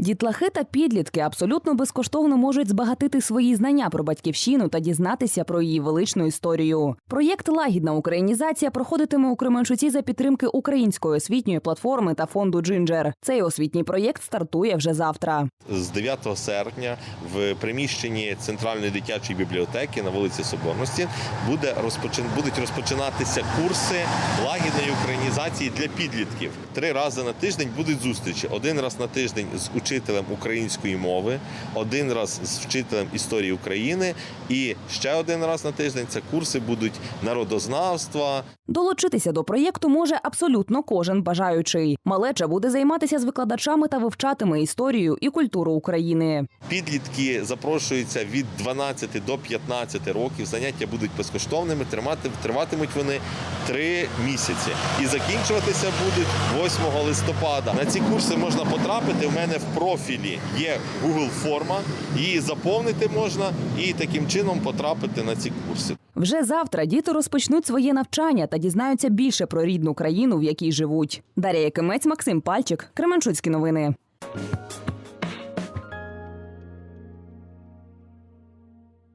Дітлахи та підлітки абсолютно безкоштовно можуть збагатити свої знання про батьківщину та дізнатися про її величну історію. Проєкт Лагідна українізація проходитиме у Кременчуці за підтримки української освітньої платформи та фонду Джинджер. Цей освітній проєкт стартує вже завтра. З 9 серпня в приміщенні центральної дитячої бібліотеки на вулиці Соборності буде розпочин... будуть розпочинатися курси лагідної українізації для підлітків. Три рази на тиждень будуть зустрічі. Один раз на тиждень з учителем української мови, один раз з вчителем історії України, і ще один раз на тиждень це курси будуть народознавства, Долучитися до проєкту може абсолютно кожен бажаючий. Малеча буде займатися з викладачами та вивчатиме історію і культуру України. Підлітки запрошуються від 12 до 15 років. Заняття будуть безкоштовними. Триватимуть вони три місяці і закінчуватися будуть 8 листопада. На ці курси можна потрапити. У мене в профілі є Google форма. Її заповнити можна і таким чином потрапити на ці курси. Вже завтра діти розпочнуть своє навчання та дізнаються більше про рідну країну, в якій живуть. Дар'я Якимець, Максим Пальчик, Кременчуцькі новини.